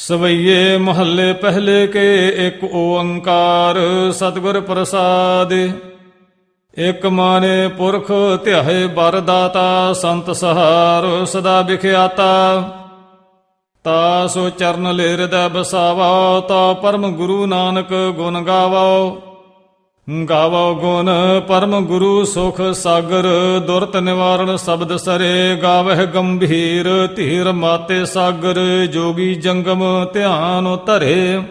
ਸਵਈਏ ਮਹੱਲੇ ਪਹਿਲੇ ਕੇ ਇੱਕ ਓੰਕਾਰ ਸਤਿਗੁਰ ਪ੍ਰਸਾਦ। ਇਕ ਮਾਨੇ ਪੁਰਖ ਧਿਆਏ ਬਰਦਾਤਾ ਸੰਤ ਸਹਾਰ ਸਦਾ ਵਿਖਿਆਤਾ। ਤਾ ਸੋ ਚਰਨ ਲੇਰ ਦਾ ਬਸਾਵਾ, ਤਾ ਪਰਮ ਗੁਰੂ ਨਾਨਕ ਗੁਣ ਗਾਵੋ ਗਾਵੋ ਗੁਣ ਪਰਮ ਗੁਰੂ ਸੁਖ ਸਾਗਰ, ਦੁਰਤ ਨਿਵਾਰਣ ਸ਼ਬਦ ਸਰੇ, ਗਾਵਹਿ ਗੰਭੀਰ ਧੀਰ ਮਾਤੇ ਸਾਗਰ, ਜੋਗੀ ਜੰਗਮ ਧਿਆਨ ਧਰੇ।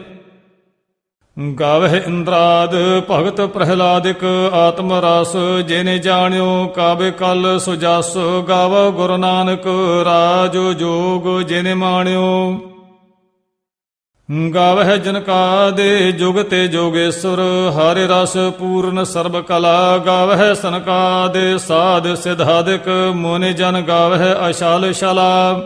ਗਾਵਹਿ ਇੰਦਰਾਦ, ਭਗਤ ਪ੍ਰਹਿਲਾਦਿਕ, ਆਤਮ ਰਸ, ਜਿਨੇ ਜਾਣਿਓ ਕਾਬੇ ਕਲ ਸੁਜਸ, ਗਾਵ ਗੁਰੂ ਨਾਨਕ, ਰਾਜ ਜੋਗ ਜਿਨੇ ਮਾਣਿਓ। ਗਾਵਹਿ ਜਨਕਾ ਦੇ ਜੁਗ ਤੇ ਜੋਗੇਸ਼ਵਰ, ਹਰਿ ਰਸ ਪੂਰਨ ਸਰਬ ਕਲਾ, ਗਾਵਹਿ ਸਨਕਾ ਦੇ ਸਾਧ ਸਿਧਾਦਿਕ ਮੋਨਿ ਜਨ ਗਾਵਹਿ ਅਸ਼ਾਲ ਸ਼ਲਾ।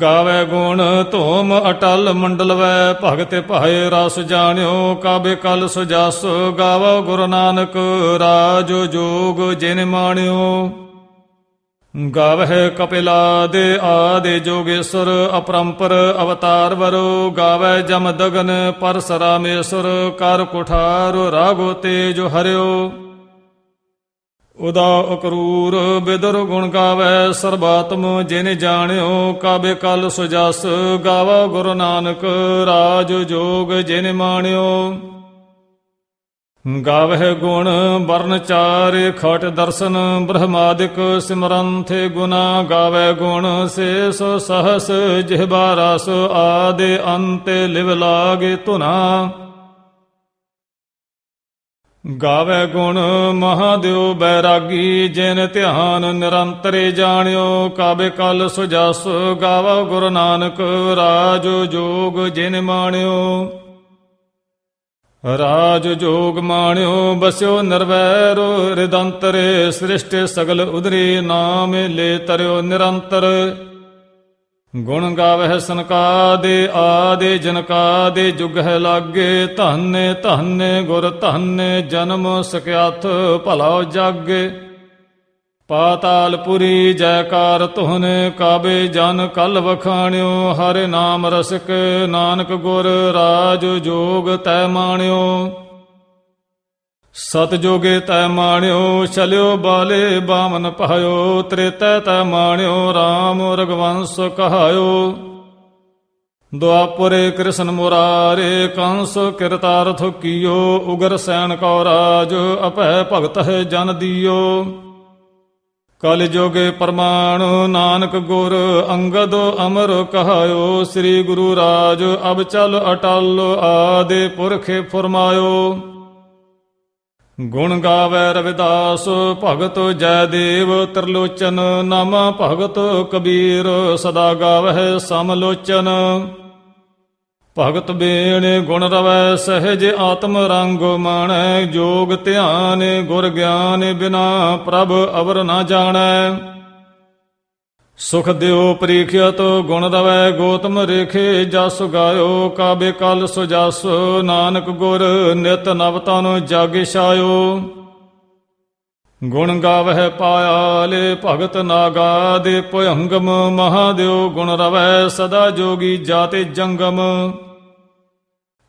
ਗਾਵੇ ਗੁਣ ਧੂਮ ਅਟਲ ਮੰਡਲਵੈ, ਭਗਤ ਭਾਏ ਰਸ ਜਾਣਿਓ, ਕਾਬੇ ਕਲ ਸੁਜਸ, ਗਾਵੋ ਗੁਰੂ ਨਾਨਕ, ਰਾਜ ਜੋਗ ਜਿਨ ਮਾਣਿਓ। ਗਾਵਹਿ ਕਪਿਲਾ ਦੇ ਆਦੇ ਜੋਗੇਸ਼ਵਰ ਅਪਰੰਪਰ ਅਵਤਾਰ ਵਰੋ ਗਾਵੈ ਜਮ ਦਗਨ ਪਰਸਰਾਮੇਸ਼ਵਰ ਕਰ ਕੁਠਾਰ ਰਾਗੋ ਤੇਜ ਹਰਿਓ। ਉਦਾ ਅਕਰੂਰ ਬਿਦਰ ਗੁਣ ਗਾਵੈ ਸਰਬਾਤਮ, ਜਿਨ ਜਾਣਿਓ ਕਾਬੇ ਕਲ ਸੁਜਸ, ਗਾਵਾ ਗੁਰੂ ਨਾਨਕ ਰਾਜ ਜੋਗ ਜਿਨ ਮਾਣਿਓ। ਗਾਵਹਿ ਗੁਣ ਵਰਨ ਚਾਰ ਖਟ ਦਰਸ਼ਨ ਬ੍ਰਹਮਾਦਿਕ ਸਿਮਰੰਥੇ ਗੁਨਾ ਗਾਵੈ ਗੁਣ ਸੇਸ ਸਹਸ ਜਿਹਬਾ ਰਸ ਆਦੇ ਅੰਤੇ ਲਿਵ ਲਾਗੇ ਧੁਨਾ। ਗਾਵੇ ਗੁਣ ਮਹਾਦੇਵ ਬੈਰਾਗੀ, ਜਿਨ ਧਿਆਨ ਨਿਰੰਤਰੇ ਜਾਣਿਓ ਕਾਬੇ ਕਲ ਸੁਜਸ ਗਾਵਾ ਗੁਰੂ ਨਾਨਕ, ਰਾਜ ਜੋਗ ਜਿਨ ਮਾਣਿਓ। ਰਾਜ ਜੋਗ ਮਾਣਿਓ, ਬਸਿਓ ਨਿਰਵੈਰ, ਰਿਦੰਤਰੇ ਸ੍ਰਿਸ਼ਟ ਸਗਲ ਉਦਰੀ, ਨਾਮ ਲੈ ਤਰਿਓ ਨਿਰੰਤਰ। ਗੁਣ ਗਾਵਹਿ ਸਨਕਾ ਦੇ ਆਦੇ ਜਨਕਾ ਦੇ ਜੁਗ ਹੈ ਲਾਗੇ, ਧੰਨੇ ਧੰਨੇ, ਗੁਰ ਧੰਨੇ, ਜਨਮ ਸਕਿਆਥ ਭਲਾ ਜਗ। ਪਾਤਾਲਪੁਰੀ ਜੈਕਾਰ ਤੁਹਨ ਕਾਬੇ ਜਨ ਕਲ ਵਖਾਣਿਓ, ਹਰਿ ਨਾਮ ਰਸਿਕ ਨਾਨਕ ਗੁਰ ਰਾਜ ਜੋਗ ਤੈ ਮਾਣਿਓ। ਸਤ ਜੋਗੇ ਤੈ ਮਾਣਿਓ ਚਲਿਓ ਬਾਲੇ ਬਾਮਨ ਪਹਾਇਓ ਤ੍ਰੇਤੈ ਤੈ ਮਾਣਿਓ RAM ਰਗਵੰਸ ਕਹਾਇਓ। ਦੁਆਪੁਰੇ ਕ੍ਰਿਸ਼ਨ ਮੁਰਾਰੇ ਕੰਸ ਕਿਰਤਾਰਥ ਕੀਓ, ਉਗਰ ਸੈਨ ਕੋ ਰਾਜ ਅਭੈ ਭਗਤ ਹੈ ਜਨ ਦੀਓ। ਕਲ ਜੋਗੇ ਪਰਮਾਣ, ਨਾਨਕ ਗੁਰ ਅੰਗਦ ਅਮਰ ਕਹਾਇਓ, ਸ੍ਰੀ ਗੁਰੂ ਰਾਜ ਅਬ ਚਲ ਅਟਲ ਆਦੇ ਪੁਰਖੇ ਫਰਮਾਇਓ। ਗੁਣ ਗਾਵੇ ਰਵਿਦਾਸ, ਭਗਤ ਜੈ ਦੇਵ ਤਰਲੋਚਨ, ਨਾਮਾ ਭਗਤ ਕਬੀਰ, ਸਦਾ ਗਾਵਹਿ ਸਮਲੋਚਨ। ਭਗਤ ਬੇਣ ਗੁਣ ਰਵੈ, ਸਹਿਜ ਆਤਮ ਰੰਗ ਮਾਣੈ, ਜੋਗ ਧਿਆਨ ਗੁਰ ਗਿਆਨ ਬਿਨਾ ਪ੍ਰਭ ਅਵਰ ਨਾ ਜਾਣੈ। ਸੁਖ ਦਿਓ ਪ੍ਰੀਖਿਅਤ ਗੁਣ ਰਵੈ, ਗੋਤਮ ਰੇਖੇ ਜਸ ਗਾਇਓ, ਕਾਬੇ ਕਲ ਸੁਜਸ, ਨਾਨਕ ਗੁਰ ਨਿਤ ਨਵ ਤਨ ਜਗ ਛਾਇਓ। ਗੁਣ ਗਾਵਹਿ ਪਾਇਆਲੇ ਭਗਤ ਨਾਗਾ ਦੇ ਭਯੰਗਮ ਮਹਾਦੇਵ ਗੁਣ ਰਵੈ ਸਦਾ ਜੋਗੀ ਜਾਤੇ ਜੰਗਮ।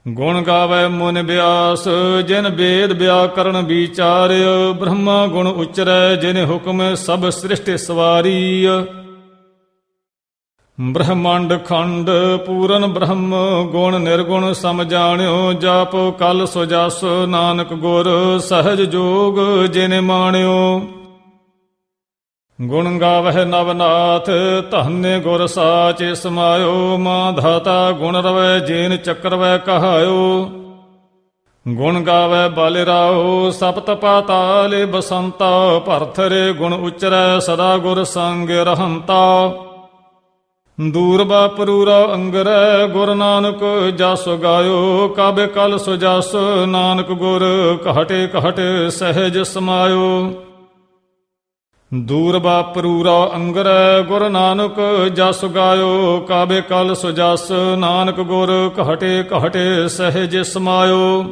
ਗੁਣ ਗਾਵੈ ਮੁਨ ਬਿਆਸ, ਜਿਨ ਵੇਦ ਵਿਆਕਰਣ ਵਿਚਾਰਿਓ ਬ੍ਰਹਮਾ ਗੁਣ ਉਚਰੈ, ਜਿਨ ਹੁਕਮ ਸਭ ਸ੍ਰਿਸ਼ਟ ਸਵਾਰੀ ਬ੍ਰਹਮੰਡ ਖੰਡ ਪੂਰਨ ਬ੍ਰਹਮ, ਗੁਣ ਨਿਰਗੁਣ ਸਮ ਜਾਣਿਓ, ਜਪ ਕਲ ਸੁਜਸ ਨਾਨਕ ਗੁਰ ਸਹਜ ਜੋਗ ਜਿਨ ਮਾਣਿਓ। ਗੁਣ ਗਾਵਹਿ ਨਵਨਾਥ, ਧੰਨੇ ਗੁਰ ਸਾਚੇ ਸਮਾਇਓ, ਮਾਂ ਧਾਤਾ ਗੁਣ ਰਵੈ, ਜੇਨ ਚੱਕਰਵੈ ਕਹਾਇਓ। ਗੁਣ ਗਾਵੈ ਬਲ ਰਾਓ, ਸਪਤ ਪਾਤਾਲੇ ਬਸੰਤਾ, ਭਰਥਰੇ ਗੁਣ ਉਚਰੈ, ਸਦਾ ਗੁਰ ਸੰਗ ਰਹੰਤਾ। ਦੂਰ ਬਾਪਰੂਰਾ ਅੰਗਰੈ, ਗੁਰ ਨਾਨਕ ਜਸ ਗਾਇਓ, ਕਾਬੇ ਕਲ ਸੁਜਸ ਨਾਨਕ ਗੁਰ ਘਾਟੇ ਘਾਟੇ ਸਹਿਜ ਸਮਾਇਓ। ਦੂਰ ਬਾਪਰੂਰਾ ਅੰਗਰੈ, ਗੁਰ ਨਾਨਕ ਜਸ ਗਾਇਓ, ਕਾਬੇ ਕਲ ਸੁਜਸ ਨਾਨਕ ਗੁਰ ਘਾਟੇ ਘਾਟੇ ਸਹਿਜ ਸਮਾਇਓ।